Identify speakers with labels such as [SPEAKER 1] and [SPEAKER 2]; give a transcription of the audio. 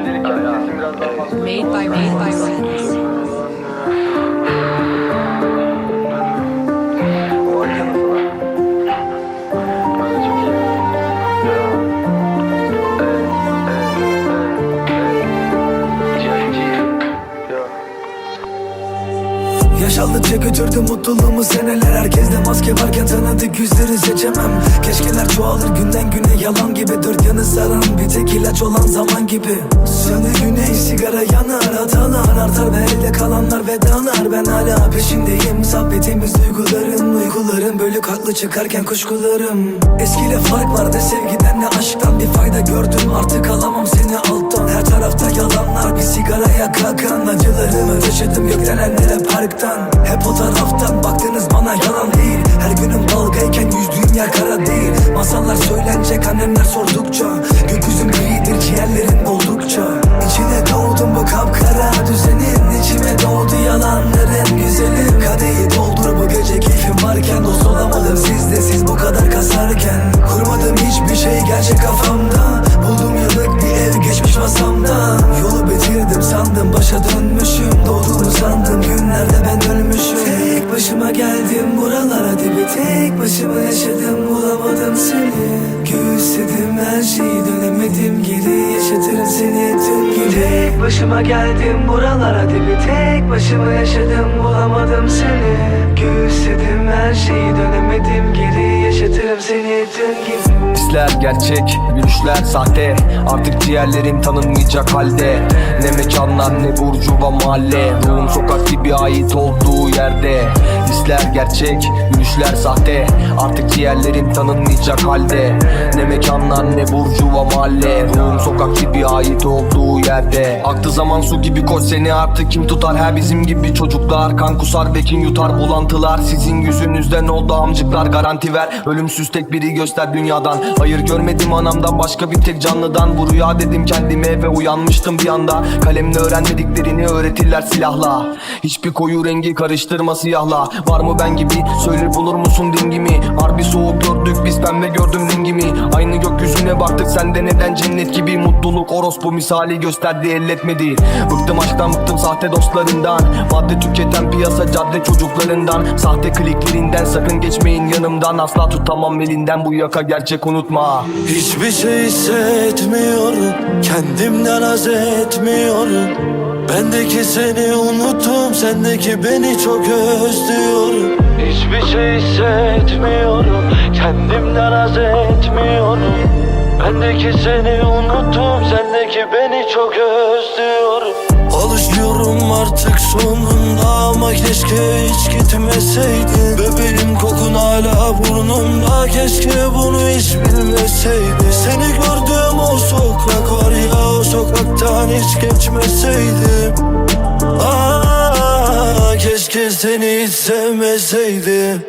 [SPEAKER 1] Made by Made by Friends.
[SPEAKER 2] Yaş aldıkça götürdü mutluluğumu seneler. Herkeste maske varken tanıdık yüzleri seçemem. Keşkeler çoğalır günden güne yalan gibi. Dört yanı saran bir tek ilaç olan zaman gibi. Sönü güney sigara yanar hatalar artar Ve elde kalanlar vedalar. Ben hala peşindeyim. Sohbetimiz duyguların Uyguların. Bölük haklı çıkarken kuşkularım. Eskiyle fark vardı sevgiden ne aşktan Bir fayda gördüm. Artık alamam seni alttan sigaraya kalkan Acılarımı taşıdım gökten ellere parktan. Hep o taraftan baktınız bana yalan değil. Her günüm dalgayken yüzdüğüm yer kara değil. Masallar söylenecek annemler sordukça. Gökyüzüm gridir ciğerlerin doldukça İçine doğdum bu kapkara düzenin. İçime doğdu yalanların güzelim Kadehi doldur bu gece keyfim varken. Dost olamadım sizde siz bu kadar kasarken. Kurmadım hiçbir şey gerçek kafamda dönmüşüm Doğduğumu sandım günlerde ben ölmüşüm. Tek başıma geldim buralara dibi. Tek başıma yaşadım bulamadım seni. Göğüsledim her şeyi dönemedim. Geri Yaşatırım seni tüm gibi Tek başıma geldim buralara dibi. Tek başıma yaşadım bulamadım seni. Göğüsledim her şeyi seni
[SPEAKER 3] Hisler gerçek, gülüşler sahte. Artık ciğerlerim tanınmayacak halde. Ne mekanlar ne burcu ve mahalle. Ruhum sokak gibi ait olduğu yerde Hisler gerçek, gülüşler sahte. Artık ciğerlerim tanınmayacak halde. Ne mekanlar ne burcu ve mahalle. Ruhum sokak gibi ait olduğu yerde. Aktı zaman su gibi koş seni artık kim tutar? Her bizim gibi çocuklar Kan kusar ve kin yutar. Bulantılar Sizin yüzünüzden oldu? Amcıklar Garanti ver. Ölümsüz tek biri göster dünyadan. Hayır görmedim anamdan başka bir tek canlıdan. Bu rüya dedim kendime ve uyanmıştım bir anda. Kalemle öğrenmediklerini öğretirler silahla. Hiçbir koyu rengi karıştırma siyahla. Var mı ben gibi? Söyler bulur musun dingimi? Harbi soğuk gördük biz pembe gördüm rengimi Aynı gökyüzüne baktık sende neden cennet gibi? Mutluluk orospu misali gösterdi elletmedi Bıktım aşktan bıktım sahte dostlarından. Madde tüketen piyasa cadde çocuklarından. Sahte kliklerinden sakın geçmeyin yanımdan. Asla tutamam elinden bu yaka gerçek unutma.
[SPEAKER 4] Hiçbir şey hissetmiyorum Kendimden haz etmiyorum Bendeki seni unuttum Sendeki beni çok özlüyorum. Hiçbir şey hissetmiyorum Kendimden haz etmiyorum. Bendeki seni unuttum Sendeki beni çok özlüyorum. Alışıyorum artık sonunda ama keşke hiç gitmeseydin. Bebeğim kokun hala burnumda keşke bunu hiç bilmeseydim Seni gördüğüm o sokak var ya hiç geçmeseydim. Aa, keşke seni hiç sevmeseydim